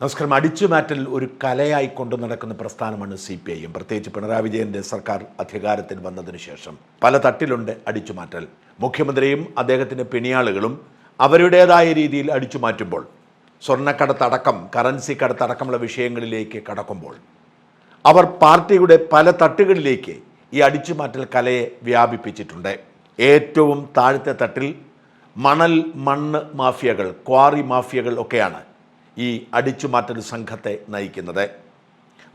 നമസ്കാരം. അടിച്ചുമാറ്റൽ ഒരു കലയായി കൊണ്ടു നടക്കുന്ന പ്രസ്ഥാനമാണ് സി പി ഐ എം പ്രത്യേകിച്ച് പിണറായി വിജയന്റെ സർക്കാർ അധികാരത്തിൽ വന്നതിന് ശേഷം പല തട്ടിലുണ്ട് അടിച്ചുമാറ്റൽ. മുഖ്യമന്ത്രിയും അദ്ദേഹത്തിന്റെ പിണിയാളുകളും അവരുടേതായ രീതിയിൽ അടിച്ചുമാറ്റുമ്പോൾ സ്വർണക്കടത്തടക്കം കറൻസി കടത്തടക്കമുള്ള വിഷയങ്ങളിലേക്ക് കടക്കുമ്പോൾ അവർ പാർട്ടിയുടെ പല തട്ടുകളിലേക്ക് ഈ അടിച്ചുമാറ്റൽ കലയെ വ്യാപിപ്പിച്ചിട്ടുണ്ട്. ഏറ്റവും താഴത്തെ തട്ടിൽ മണൽ മണ്ണ് മാഫിയകൾ ക്വാറി മാഫിയകൾ ഒക്കെയാണ് ഈ അടിച്ചുമാറ്റൽ സംഘത്തെ നയിക്കുന്നത്.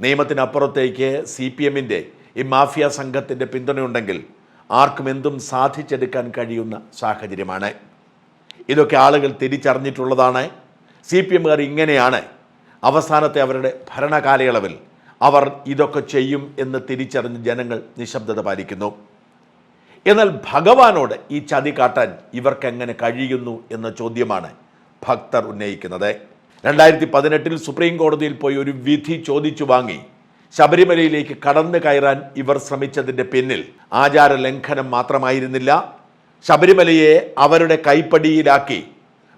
നിയമത്തിനപ്പുറത്തേക്ക് സി പി എമ്മിന്റെ ഈ മാഫിയ സംഘത്തിന്റെ പിന്തുണയുണ്ടെങ്കിൽ ആർക്കും എന്തും സാധിച്ചെടുക്കാൻ കഴിയുന്ന സാഹചര്യമാണ്. ഇതൊക്കെ ആളുകൾ തിരിച്ചറിഞ്ഞിട്ടുള്ളതാണ്. സി പി എമ്മുകാർ ഇങ്ങനെയാണ് അവസാനത്തെ അവരുടെ ഭരണകാലയളവിൽ അവർ ഇതൊക്കെ ചെയ്യും എന്ന് തിരിച്ചറിഞ്ഞ് ജനങ്ങൾ നിശബ്ദത പാലിക്കുന്നു. എന്നാൽ ഭഗവാനോട് ഈ ചതി കാട്ടാൻ ഇവർക്കെങ്ങനെ കഴിയുന്നു എന്ന ചോദ്യമാണ് ഭക്തർ ഉന്നയിക്കുന്നത്. രണ്ടായിരത്തി പതിനെട്ടിൽ സുപ്രീം കോടതിയിൽ പോയി ഒരു വിധി ചോദിച്ചു വാങ്ങി. ശബരിമലയിലേക്ക് കടന്നു കയറാൻ ഇവർ ശ്രമിച്ചതിന്റെ പിന്നിൽ ആചാര ലംഘനം മാത്രമായിരുന്നില്ല. ശബരിമലയെ അവരുടെ കൈപ്പടിയിലാക്കി.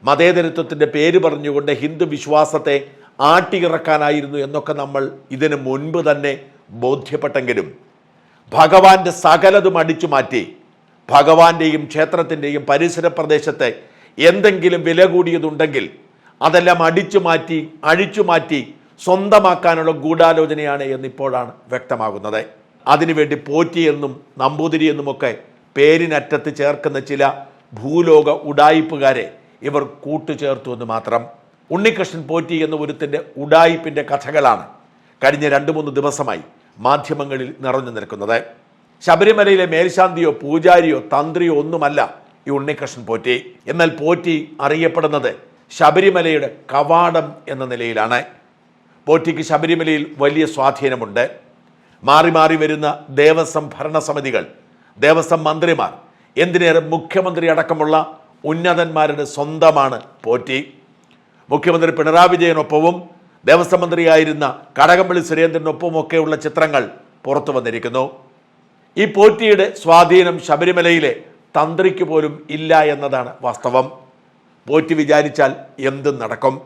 മതേതരത്വത്തിന്റെ പേര് പറഞ്ഞുകൊണ്ട് ഹിന്ദു വിശ്വാസത്തെ ആട്ടിയിറക്കാനായിരുന്നു എന്നൊക്കെ നമ്മൾ ഇതിനു മുൻപ് തന്നെ ബോധ്യപ്പെട്ടെങ്കിലും. ഭഗവാന്റെ സകലതും അടിച്ചു മാറ്റി. ഭഗവാന്റെയും ക്ഷേത്രത്തിന്റെയും പരിസര പ്രദേശത്തെ എന്തെങ്കിലും വില കൂടിയതുണ്ടെങ്കിൽ അതെല്ലാം അടിച്ചു മാറ്റി അഴിച്ചു മാറ്റി സ്വന്തമാക്കാനുള്ള ഗൂഢാലോചനയാണ് എന്നിപ്പോഴാണ് വ്യക്തമാകുന്നത്. അതിനുവേണ്ടി പോറ്റി എന്നും നമ്പൂതിരി പേരിനറ്റത്ത് ചേർക്കുന്ന ചില ഭൂലോക ഉടായിപ്പുകാരെ ഇവർ കൂട്ടുചേർത്തു എന്ന് മാത്രം. ഉണ്ണികൃഷ്ണൻ പോറ്റി എന്ന ഒരുത്തിന്റെ ഉടായിപ്പിന്റെ കഥകളാണ് കഴിഞ്ഞ രണ്ട് മൂന്ന് ദിവസമായി മാധ്യമങ്ങളിൽ നിറഞ്ഞു നിൽക്കുന്നത്. ശബരിമലയിലെ മേൽശാന്തിയോ പൂജാരിയോ തന്ത്രിയോ ഒന്നുമല്ല ഈ ഉണ്ണികൃഷ്ണൻ പോറ്റി. എന്നാൽ പോറ്റി അറിയപ്പെടുന്നത് ശബരിമലയുടെ കവാടം എന്ന നിലയിലാണ്. പോറ്റിക്ക് ശബരിമലയിൽ വലിയ സ്വാധീനമുണ്ട്. മാറി മാറി വരുന്ന ദേവസ്വം ഭരണസമിതികൾ ദേവസ്വം മന്ത്രിമാർ എന്തിനേറെ മുഖ്യമന്ത്രി അടക്കമുള്ള ഉന്നതന്മാരുടെ സ്വന്തമാണ് പോറ്റി. മുഖ്യമന്ത്രി പിണറായി വിജയനൊപ്പവും ദേവസ്വം മന്ത്രിയായിരുന്ന കടകംപള്ളി സുരേന്ദ്രനൊപ്പമൊക്കെയുള്ള ചിത്രങ്ങൾ പുറത്തു വന്നിരിക്കുന്നു. ഈ പോറ്റിയുടെ സ്വാധീനം ശബരിമലയിലെ തന്ത്രിക്ക് പോലും ഇല്ല എന്നതാണ് വാസ്തവം. പോറ്റി വിചാരിച്ചാൽ എന്ത് നടക്കും?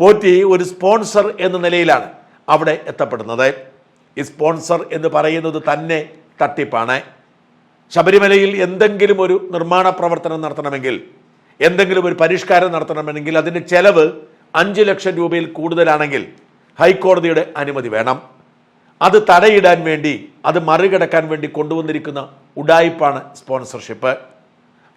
പോറ്റി ഒരു സ്പോൺസർ എന്ന നിലയിലാണ് അവിടെ എത്തപ്പെടുന്നത്. ഈ സ്പോൺസർ എന്ന് പറയുന്നത് തന്നെ തട്ടിപ്പാണ്. ശബരിമലയിൽ എന്തെങ്കിലും ഒരു നിർമ്മാണ പ്രവർത്തനം നടത്തണമെങ്കിൽ എന്തെങ്കിലും ഒരു പരിഷ്കാരം നടത്തണമെങ്കിൽ അതിന്റെ ചെലവ് അഞ്ച് ലക്ഷം രൂപയിൽ കൂടുതലാണെങ്കിൽ ഹൈക്കോടതിയുടെ അനുമതി വേണം. അത് തടയിടാൻ വേണ്ടി അത് മറികടക്കാൻ വേണ്ടി കൊണ്ടുവന്നിരിക്കുന്ന ഉഡായിപ്പാണ് സ്പോൺസർഷിപ്പ്.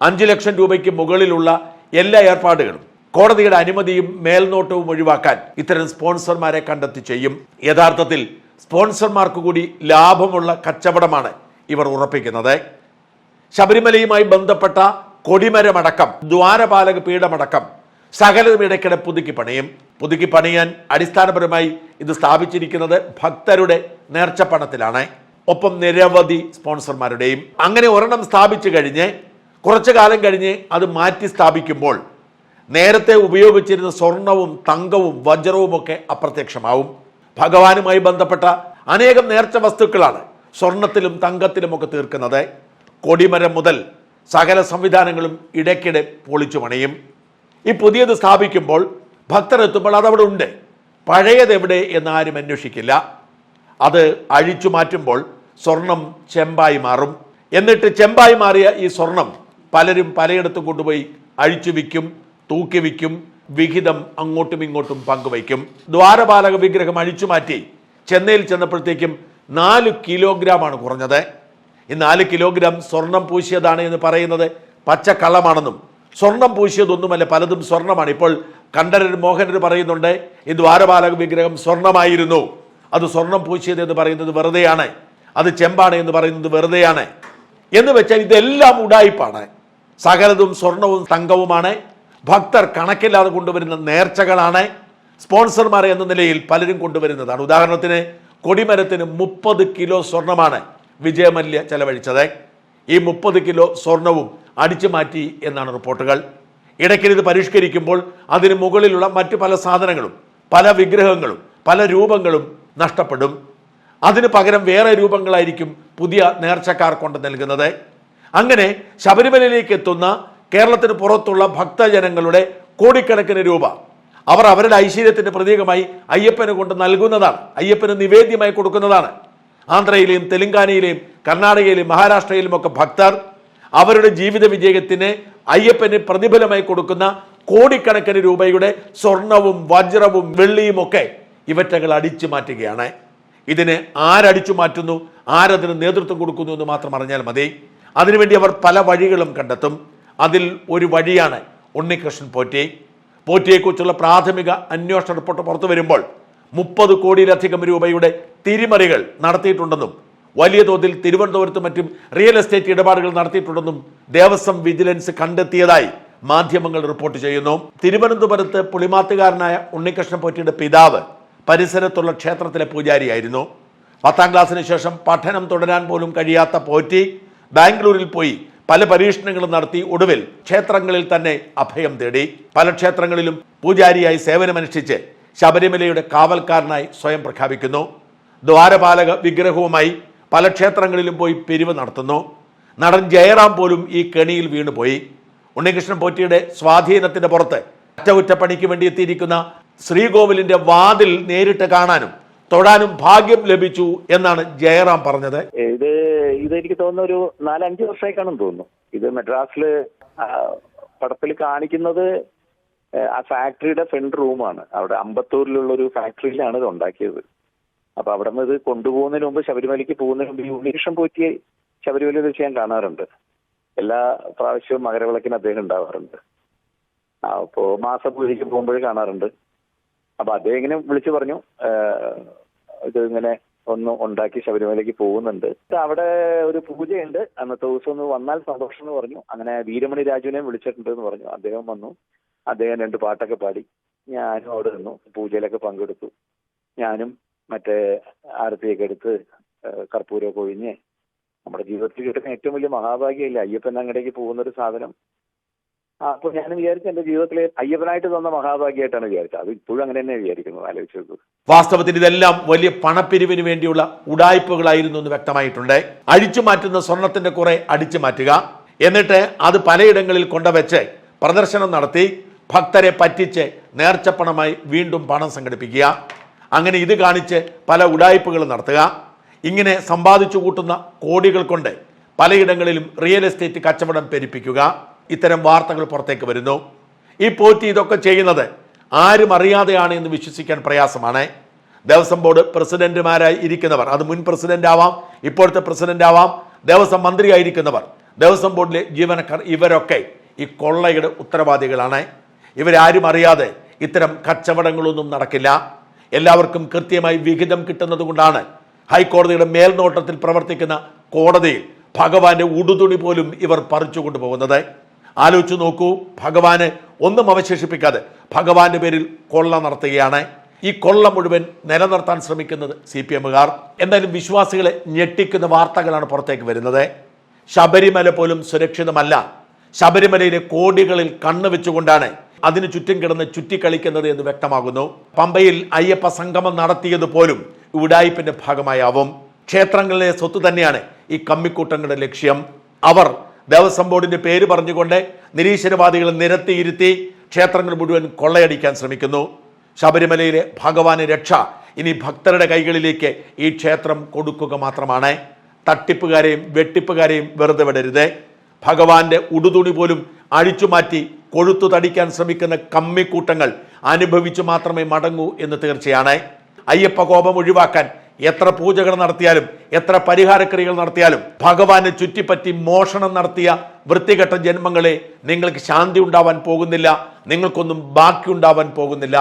അഞ്ച് ലക്ഷം രൂപയ്ക്ക് മുകളിലുള്ള എല്ലാ ഏർപ്പാടുകളും കോടതിയുടെ അനുമതിയും മേൽനോട്ടവും ഒഴിവാക്കാൻ ഇത്തരം സ്പോൺസർമാരെ കണ്ടെത്തി ചെയ്യും. യഥാർത്ഥത്തിൽ സ്പോൺസർമാർക്ക് കൂടി ലാഭമുള്ള കച്ചവടമാണ് ഇവർ ഉറപ്പിക്കുന്നത്. ശബരിമലയുമായി ബന്ധപ്പെട്ട കൊടിമരമടക്കം ദ്വാരപാലക പീഠമടക്കം സകലതും ഇടയ്ക്കിടെ പുതുക്കി പണിയും. പുതുക്കി പണിയാൻ അടിസ്ഥാനപരമായി ഇത് സ്ഥാപിച്ചിരിക്കുന്നത് ഭക്തരുടെ നേർച്ചപ്പണത്തിലാണ് ഒപ്പം നിരവധി സ്പോൺസർമാരുടെയും. അങ്ങനെ ഒരെണ്ണം സ്ഥാപിച്ചു കഴിഞ്ഞ് കുറച്ചു കാലം കഴിഞ്ഞ് അത് മാറ്റി സ്ഥാപിക്കുമ്പോൾ നേരത്തെ ഉപയോഗിച്ചിരുന്ന സ്വർണവും തങ്കവും വജ്രവും ഒക്കെ അപ്രത്യക്ഷമാവും. ഭഗവാനുമായി ബന്ധപ്പെട്ട അനേകം നേർച്ച വസ്തുക്കളാണ് സ്വർണത്തിലും തങ്കത്തിലുമൊക്കെ തീർക്കുന്നത്. കൊടിമരം മുതൽ സകല സംവിധാനങ്ങളും ഇടയ്ക്കിടെ പൊളിച്ചു പണിയും. ഈ പുതിയത് സ്ഥാപിക്കുമ്പോൾ ഭക്തർ എത്തുമ്പോൾ അതവിടെ ഉണ്ട്. പഴയത് എവിടെ എന്ന് ആരും അന്വേഷിക്കില്ല. അത് അഴിച്ചു മാറ്റുമ്പോൾ സ്വർണം ചെമ്പായി മാറും. എന്നിട്ട് ചെമ്പായി മാറിയ ഈ സ്വർണം പലരും പലയിടത്തും കൊണ്ടുപോയി അഴിച്ചു വിൽക്കും തൂക്കി വിൽക്കും വിഹിതം അങ്ങോട്ടും ഇങ്ങോട്ടും പങ്കുവയ്ക്കും. ദ്വാരപാലക വിഗ്രഹം അഴിച്ചു മാറ്റി ചെന്നൈയിൽ ചെന്നപ്പോഴത്തേക്കും നാല് കിലോഗ്രാമാണ് കുറഞ്ഞത്. ഈ നാല് കിലോഗ്രാം സ്വർണം പൂശിയതാണ് എന്ന് പറയുന്നത് പച്ചക്കള്ളമാണെന്നും. സ്വർണം പൂശിയതൊന്നുമല്ല പലതും സ്വർണമാണ്. ഇപ്പോൾ കണ്ഠരൻ മോഹനർ പറയുന്നുണ്ട് ഈ ദ്വാരപാലക വിഗ്രഹം സ്വർണമായിരുന്നു. അത് സ്വർണം പൂശിയത് എന്ന് പറയുന്നത് വെറുതെയാണ്. അത് ചെമ്പാണ് എന്ന് പറയുന്നത് വെറുതെയാണ്. എന്ന് വെച്ചാൽ ഇതെല്ലാം ഉടായിപ്പാണ്. സകലതും സ്വർണവും തങ്കവുമാണ്. ഭക്തർ കണക്കില്ലാതെ കൊണ്ടുവരുന്ന നേർച്ചകളാണ് സ്പോൺസർമാർ എന്ന നിലയിൽ പലരും കൊണ്ടുവരുന്നതാണ്. ഉദാഹരണത്തിന് കൊടിമരത്തിന് മുപ്പത് കിലോ സ്വർണമാണ് വിജയമല്യ ചെലവഴിച്ചത്. ഈ മുപ്പത് കിലോ സ്വർണവും അടിച്ചു മാറ്റി എന്നാണ് റിപ്പോർട്ടുകൾ. ഇടയ്ക്കിൽ ഇത് പരിഷ്കരിക്കുമ്പോൾ അതിന് മുകളിലുള്ള മറ്റു പല സാധനങ്ങളും പല വിഗ്രഹങ്ങളും പല രൂപങ്ങളും നഷ്ടപ്പെടും. അതിന് പകരം വേറെ രൂപങ്ങളായിരിക്കും പുതിയ നേർച്ചക്കാർ കൊണ്ട് നൽകുന്നത്. അങ്ങനെ ശബരിമലയിലേക്ക് എത്തുന്ന കേരളത്തിന് പുറത്തുള്ള ഭക്തജനങ്ങളുടെ കോടിക്കണക്കിന് രൂപ അവർ അവരുടെ ഐശ്വര്യത്തിന്റെ പ്രതീകമായി അയ്യപ്പന് കൊണ്ട് നൽകുന്നതാണ്. അയ്യപ്പന് നിവേദ്യമായി കൊടുക്കുന്നതാണ്. ആന്ധ്രയിലെയും തെലങ്കാനയിലെയും കർണാടകയിലെയും മഹാരാഷ്ട്രയിലും ഒക്കെ ഭക്തർ അവരുടെ ജീവിത വിജയത്തിന് അയ്യപ്പന് പ്രതിഫലമായി കൊടുക്കുന്ന കോടിക്കണക്കിന് രൂപയുടെ സ്വർണവും വജ്രവും വെള്ളിയും ഒക്കെ ഇവറ്റകൾ അടിച്ചു മാറ്റുകയാണ്. ഇതിന് ആരടിച്ചു മാറ്റുന്നു? ആരതിന് നേതൃത്വം കൊടുക്കുന്നു എന്ന് മാത്രം അറിഞ്ഞാൽ മതി. അതിനുവേണ്ടി അവർ പല വഴികളും കണ്ടെത്തും. അതിൽ ഒരു വഴിയാണ് ഉണ്ണികൃഷ്ണൻ പോറ്റി. പോറ്റിയെക്കുറിച്ചുള്ള പ്രാഥമിക അന്വേഷണ റിപ്പോർട്ട് പുറത്തു വരുമ്പോൾ മുപ്പത് കോടിയിലധികം രൂപയുടെ തിരിമറികൾ നടത്തിയിട്ടുണ്ടെന്നും വലിയ തോതിൽ തിരുവനന്തപുരത്തും മറ്റും റിയൽ എസ്റ്റേറ്റ് ഇടപാടുകൾ നടത്തിയിട്ടുണ്ടെന്നും ദേവസ്വം വിജിലൻസ് കണ്ടെത്തിയതായി മാധ്യമങ്ങൾ റിപ്പോർട്ട് ചെയ്യുന്നു. തിരുവനന്തപുരത്ത് പുളിമാത്തുകാരനായ ഉണ്ണികൃഷ്ണൻ പോറ്റിയുടെ പിതാവ് പരിസരത്തുള്ള ക്ഷേത്രത്തിലെ പൂജാരിയായിരുന്നു. പത്താം ക്ലാസ്സിന് ശേഷം പഠനം തുടരാൻ പോലും കഴിയാത്ത പോറ്റി ബാംഗ്ലൂരിൽ പോയി പല പരീക്ഷണങ്ങളും നടത്തി ഒടുവിൽ ക്ഷേത്രങ്ങളിൽ തന്നെ അഭയം തേടി. പല ക്ഷേത്രങ്ങളിലും പൂജാരിയായി സേവനമനുഷ്ഠിച്ച് ശബരിമലയുടെ കാവൽക്കാരനായി സ്വയം പ്രഖ്യാപിക്കുന്നു. ദ്വാരപാലക വിഗ്രഹവുമായി പല ക്ഷേത്രങ്ങളിലും പോയി പിരിവ് നടത്തുന്നു. നടൻ ജയറാം പോലും ഈ കെണിയിൽ വീണുപോയി. ഉണ്ണികൃഷ്ണൻ പോറ്റിയുടെ സ്വാധീനത്തിന്റെ പുറത്ത് അറ്റകുറ്റപ്പണിക്ക് വേണ്ടി എത്തിയിരിക്കുന്ന ശ്രീകോവിലിന്റെ വാതിൽ നേരിട്ട് കാണാനും തൊടാനും ഭാഗ്യം ലഭിച്ചു എന്നാണ് ജയറാം പറഞ്ഞത്. ഇത് ഇത് എനിക്ക് തോന്നുന്ന ഒരു നാലഞ്ച് വർഷമായിക്കാണെന്ന് കാണും തോന്നുന്നു. ഇത് മദ്രാസിൽ പടത്തിൽ കാണിക്കുന്നത് ആ, ഫാക്ടറിയുടെ ഫ്രണ്ട് റൂമാണ്. അവിടെ അമ്പത്തൂരിലുള്ള ഒരു ഫാക്ടറിയിലാണ് ഇത് ഉണ്ടാക്കിയത്. അപ്പൊ അവിടെ നിന്ന് ഇത് കൊണ്ടുപോകുന്നതിന് മുമ്പ് ശബരിമലയ്ക്ക് പോകുന്നതിന് മുമ്പ് യൂണിഷം പോറ്റി ശബരിമലയിൽ വെച്ച് ഞാൻ കാണാറുണ്ട്. എല്ലാ പ്രാവശ്യവും മകരവിളക്കിന് അദ്ദേഹം ഉണ്ടാവാറുണ്ട്. അപ്പോ മാസപൂജയ്ക്ക് പോകുമ്പോഴേ കാണാറുണ്ട്. അപ്പൊ അദ്ദേഹം ഇങ്ങനെ വിളിച്ചു പറഞ്ഞു ഇത് ഇങ്ങനെ ഒന്ന് ഉണ്ടാക്കി ശബരിമലയ്ക്ക് പോകുന്നുണ്ട്. അവിടെ ഒരു പൂജയുണ്ട്. അന്നത്തെ ദിവസം ഒന്ന് വന്നാൽ സന്തോഷം എന്ന് പറഞ്ഞു. അങ്ങനെ വീരമണി രാജുവിനെ വിളിച്ചിട്ടുണ്ട് എന്ന് പറഞ്ഞു. അദ്ദേഹം വന്നു. അദ്ദേഹം രണ്ട് പാട്ടൊക്കെ പാടി. ഞാനും അവിടെ നിന്നു. പൂജയിലൊക്കെ പങ്കെടുത്തു. ഞാനും മറ്റേ ആരത്തിയൊക്കെ എടുത്ത് കർപ്പൂരമൊക്കെ ഒഴിഞ്ഞ് നമ്മുടെ ജീവിതത്തിൽ കിട്ടുന്ന ഏറ്റവും വലിയ മഹാഭാഗ്യമില്ല? അയ്യപ്പൻ അങ്ങടേക്ക് പോകുന്ന ഒരു സാധനം. അപ്പൊ ഞാൻ വിചാരിച്ചു എന്റെ ജീവിതത്തിലെ അയ്യപ്പനായിട്ട് തന്ന മഹാഭാഗ്യമായിട്ടാണ് വിചാരിച്ചത്. അത് ഇപ്പോഴും അങ്ങനെ തന്നെ വിചാരിക്കുന്നത് ആലോചിച്ചത്. വാസ്തവത്തിൽ ഇതെല്ലാം വലിയ പണപ്പിരിവിന് വേണ്ടിയുള്ള ഉടായ്പകളായിരുന്നു എന്ന് വ്യക്തമായിട്ടുണ്ട്. അഴിച്ചു മാറ്റുന്ന സ്വർണത്തിന്റെ കുറെ അടിച്ചു മാറ്റുക. എന്നിട്ട് അത് പലയിടങ്ങളിൽ കൊണ്ടുവച്ച് പ്രദർശനം നടത്തി ഭക്തരെ പറ്റിച്ച് നേർച്ചപ്പണമായി വീണ്ടും പണം സംഘടിപ്പിക്കുക. അങ്ങനെ ഇത് കാണിച്ച് പല ഉടായ്പകൾ നടത്തുക. ഇങ്ങനെ സമ്പാദിച്ചു കൂട്ടുന്ന കോടികൾ കൊണ്ട് പലയിടങ്ങളിലും റിയൽ എസ്റ്റേറ്റ് കച്ചവടം പെരുപ്പിക്കുക. ഇത്തരം വാർത്തകൾ പുറത്തേക്ക് വരുന്നു. ഈ പോറ്റി ഇതൊക്കെ ചെയ്യുന്നത് ആരും അറിയാതെയാണ് എന്ന് വിശ്വസിക്കാൻ പ്രയാസമാണ്. ദേവസ്വം ബോർഡ് പ്രസിഡന്റുമാരായി ഇരിക്കുന്നവർ അത് മുൻ പ്രസിഡന്റ് ആവാം ഇപ്പോഴത്തെ പ്രസിഡന്റ് ആവാം ദേവസ്വം മന്ത്രിയായിരിക്കുന്നവർ ദേവസ്വം ബോർഡിലെ ജീവനക്കാർ ഇവരൊക്കെ ഈ കൊള്ളയുടെ ഉത്തരവാദികളാണ്. ഇവരാരും അറിയാതെ ഇത്തരം കച്ചവടങ്ങളൊന്നും നടക്കില്ല. എല്ലാവർക്കും കൃത്യമായി വിഹിതം കിട്ടുന്നത് കൊണ്ടാണ് ഹൈക്കോടതിയുടെ മേൽനോട്ടത്തിൽ പ്രവർത്തിക്കുന്ന കോടതിയിൽ ഭഗവാന്റെ ഉടുതുണി പോലും ഇവർ പറിച്ചു കൊണ്ടുപോകുന്നത് ആലോചിച്ചു നോക്കൂ. ഭഗവാന് ഒന്നും അവശേഷിപ്പിക്കാതെ ഭഗവാന്റെ പേരിൽ കൊള്ള നടത്തുകയാണ്. ഈ കൊള്ള മുഴുവൻ നിലനിർത്താൻ ശ്രമിക്കുന്നത് സി പി എമ്മുകാർ. എന്തായാലും വിശ്വാസികളെ ഞെട്ടിക്കുന്ന വാർത്തകളാണ് പുറത്തേക്ക് വരുന്നത്. ശബരിമല പോലും സുരക്ഷിതമല്ല. ശബരിമലയിലെ കോടികളിൽ കണ്ണു വെച്ചുകൊണ്ടാണ് അതിനു ചുറ്റും കിടന്ന് ചുറ്റിക്കളിക്കുന്നത് എന്ന് വ്യക്തമാകുന്നു. പമ്പയിൽ അയ്യപ്പ സംഗമം നടത്തിയത് പോലും ഉടായ്പിന്റെ ഭാഗമായാവും. ക്ഷേത്രങ്ങളിലെ സ്വത്ത് തന്നെയാണ് ഈ കമ്മിക്കൂട്ടങ്ങളുടെ ലക്ഷ്യം. അവർ ദേവസ്വം ബോർഡിന്റെ പേര് പറഞ്ഞുകൊണ്ട് നിരീശ്വരവാദികളെ നിരത്തിയിരുത്തി ക്ഷേത്രങ്ങൾ മുഴുവൻ കൊള്ളയടിക്കാൻ ശ്രമിക്കുന്നു. ശബരിമലയിലെ ഭഗവാന് രക്ഷ ഇനി ഭക്തരുടെ കൈകളിലേക്ക് ഈ ക്ഷേത്രം കൊടുക്കുക മാത്രമാണ്. തട്ടിപ്പുകാരെയും വെട്ടിപ്പുകാരെയും വെറുതെ വിടരുത്. ഭഗവാന്റെ ഉടുതുണി പോലും അഴിച്ചുമാറ്റി കൊഴുത്തു തടിക്കാൻ ശ്രമിക്കുന്ന കമ്മിക്കൂട്ടങ്ങൾ അനുഭവിച്ചു മാത്രമേ മടങ്ങൂ എന്ന് തീർച്ചയാണ്. അയ്യപ്പ കോപം ഒഴിവാക്കാൻ എത്ര പൂജകൾ നടത്തിയാലും എത്ര പരിഹാരക്രിയകൾ നടത്തിയാലും ഭഗവാനെ ചുറ്റിപ്പറ്റി മോഷണം നടത്തിയ വൃത്തികെട്ട ജന്മങ്ങളെ നിങ്ങൾക്ക് ശാന്തി ഉണ്ടാവാൻ പോകുന്നില്ല നിങ്ങൾക്കൊന്നും ബാക്കി ഉണ്ടാവാൻ പോകുന്നില്ല.